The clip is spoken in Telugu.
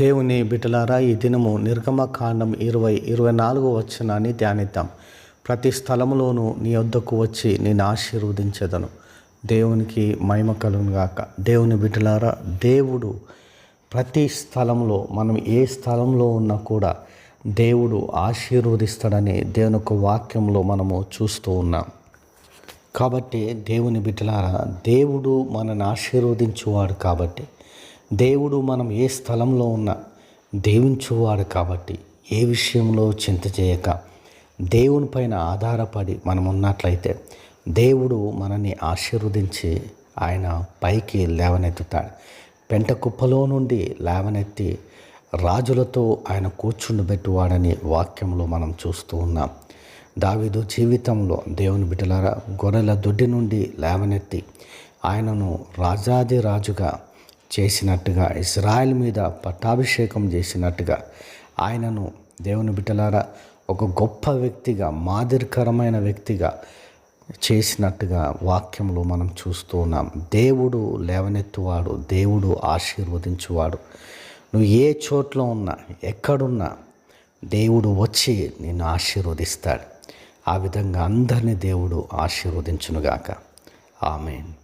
దేవుని బిడ్డలారా ఈ దినము నిర్గమ కాండం ఇరవై ఇరవై నాలుగు వచనాన్ని ధ్యానిద్దాం. ప్రతి స్థలములోనూ నీ వద్దకు వచ్చి నేను ఆశీర్వదించదను. దేవునికి మహిమ కలుగును దేవుని బిడ్డలారా దేవుడు ప్రతి స్థలంలో మనం ఏ స్థలంలో ఉన్నా కూడా దేవుడు ఆశీర్వదిస్తాడని దేవుని యొక్క వాక్యంలో మనము చూస్తూ ఉన్నాం. కాబట్టి దేవుని బిడ్డలారా దేవుడు మనని ఆశీర్వదించువాడు కాబట్టి దేవుడు మనం ఏ స్థలంలో ఉన్నా దీవించువాడు కాబట్టి ఏ విషయంలో చింత చేయక దేవుని పైన ఆధారపడి మనం ఉన్నట్లయితే దేవుడు మనల్ని ఆశీర్వదించి ఆయన పైకి లేవనెత్తుతాడు. పెంట కుప్పలో నుండి లేవనెత్తి రాజులతో ఆయన కూర్చుండబెట్టువాడని వాక్యంలో మనం చూస్తూ ఉన్నాం. దావీదు జీవితంలో దేవుని బిడ్డలారా గొర్రెల దొడ్డి నుండి లేవనెత్తి ఆయనను రాజాది రాజుగా చేసినట్టుగా ఇజ్రాయెల్ మీద పట్టాభిషేకం చేసినట్టుగా ఆయనను దేవుని బిడ్డలారా ఒక గొప్ప వ్యక్తిగా మాదిరికరమైన వ్యక్తిగా చేసినట్టుగా వాక్యంలో మనం చూస్తూ ఉన్నాం. దేవుడు లేవనెత్తువాడు దేవుడు ఆశీర్వదించువాడు. నువ్వు ఏ చోట్లో ఉన్నా ఎక్కడున్నా దేవుడు వచ్చి నిన్ను ఆశీర్వదిస్తాడు. ఆ విధంగా అందరినీ దేవుడు ఆశీర్వదించునుగాక. ఆమెన్.